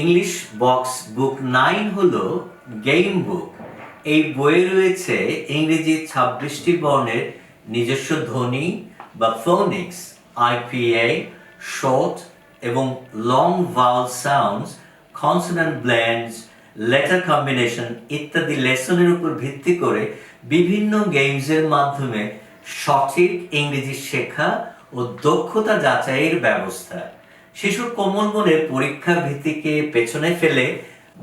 English box book nine হলো game book এই বইয়ে রয়েছে ইংরেজি ছাব্বিশটি বর্ণের নিজস্ব ধ্বনি বা ফোনিক্স আইপিএ শর্ট এবং long vowel sounds consonant blends letter combination ইত্যাদি লেসনের উপর ভিত্তি করে বিভিন্ন গেমসের মাধ্যমে সঠিক ইংরেজি শেখা ও দক্ষতা যাচাইয়ের ব্যবস্থা। শিশুর কোমল মনে পরীক্ষার ভীতিকে পেছনে ফেলে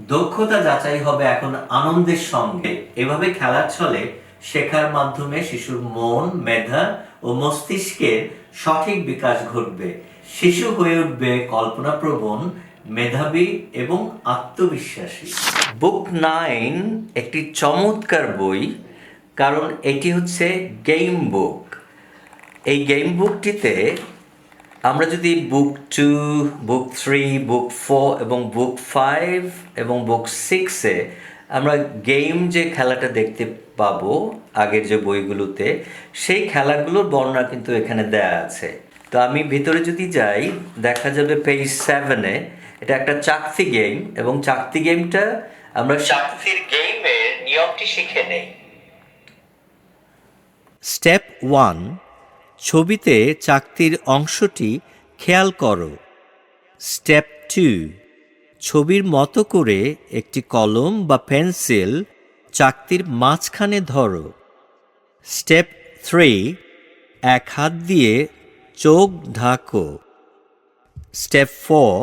দক্ষতা যাচাই হবে এখন আনন্দের সঙ্গে। এভাবে খেলার ছলে শেখার মাধ্যমে শিশুর মন, মেধা ও মস্তিষ্কের সঠিক বিকাশ ঘটবে। শিশু হয়ে উঠবে কল্পনাপ্রবণ, মেধাবী এবং আত্মবিশ্বাসী। বুক নাইন একটি চমৎকার বই, কারণ এটি হচ্ছে গেম বুক। এই গেম বুকটিতে আমরা যদি book two book three book four এবং বুক ফাইভ এবং বুক সিক্সে আমরা গেম যে খেলাটা দেখতে পাবো আগের যে বইগুলোতে সেই খেলাগুলোর বর্ণনা কিন্তু এখানে দেয়া আছে। তো আমি ভিতরে যদি যাই দেখা যাবে পেজ সেভেনে এটা একটা চাকতি গেম এবং চাকতি গেমটা আমরা চাকতির গেমের নিয়মটি শিখে নেই। স্টেপ ওয়ান ছবিতে চাকতির অংশটি খেয়াল করো। Step two. ছবির মতো করে একটি কলম বা পেন্সিল চাকতির মাঝখানে ধরো। Step three. এক হাত দিয়ে চোখ ঢাকো। Step four.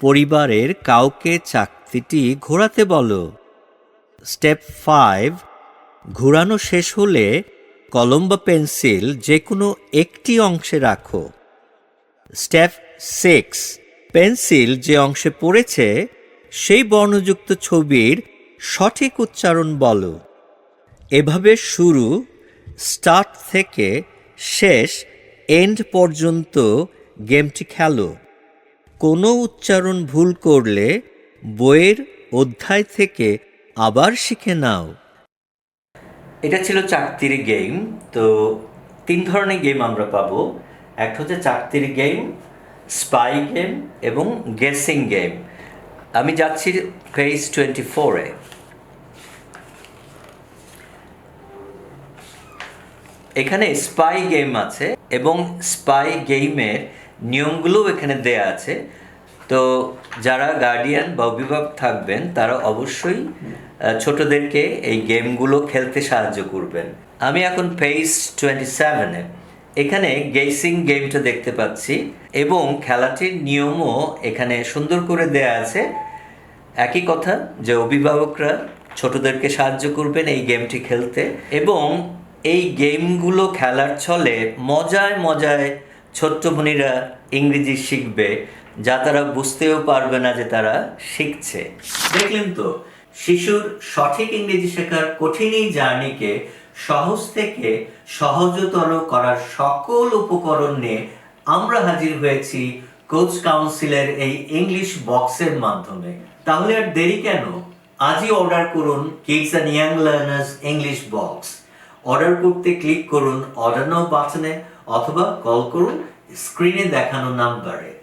পরিবারের কাউকে চাকতিটি ঘোরাতে বলো। Step five. ঘোরানো শেষ হলে কলম বা পেন্সিল যে কোনো একটি অংশে রাখো। স্টেপ সিক্স, পেন্সিল যে অংশে পড়েছে, সেই বর্ণযুক্ত ছবির সঠিক উচ্চারণ বলো। এভাবে শুরু, স্টার্ট থেকে শেষ, এন্ড পর্যন্ত গেমটি খেলো। কোনো উচ্চারণ ভুল করলে বইয়ের অধ্যায় থেকে আবার শিখে নাও। এটা ছিল চাকতির গেম তো তিন ধরনের গেম আমরা পাবো। একটা হচ্ছে চাকতির গেম স্পাই গেম এবং গেসিং গেম আমি যাচ্ছি পেজ টোয়েন্টি ফোরে এখানে স্পাই গেম আছে এবং স্পাই গেমের নিয়মগুলোও এখানে দেয়া আছে। তো যারা গার্ডিয়ান বা অভিভাবক থাকবেন, তারা অবশ্যই ছোটদেরকে এই গেমগুলো খেলতে সাহায্য করবেন। আমি এখন পেজ টোয়েন্টি সেভেনে এখানে গেসিং গেমটা দেখতে পাচ্ছি এবং খেলাটির নিয়মও এখানে সুন্দর করে দেয়া আছে। একই কথা যে অভিভাবকরা ছোটদেরকে সাহায্য করবেন এই গেমটি খেলতে এবং এই গেমগুলো খেলার ছলে মজায় মজায় ছোট্ট বোনেরা ইংরেজি শিখবে। যা তারা বুঝতেও পারবে না যে তারা শিখছে। দেখলেন তো, শিশুর সঠিক ইংরেজি শেখার কঠিনই জার্নিকে সহজ থেকে সহজতর করার সকল উপকরণ নিয়ে আমরা হাজির হয়েছি কোচ কাউন্সিলের এই ইংলিশ বক্সের মাধ্যমে। তাহলে আর দেরি কেন? আজই অর্ডার করুন kids and young learners English box. Order করতে ক্লিক করুন অর্ডার নাও বাটনে অথবা কল করুন স্ক্রিনে দেখানো নাম্বারে।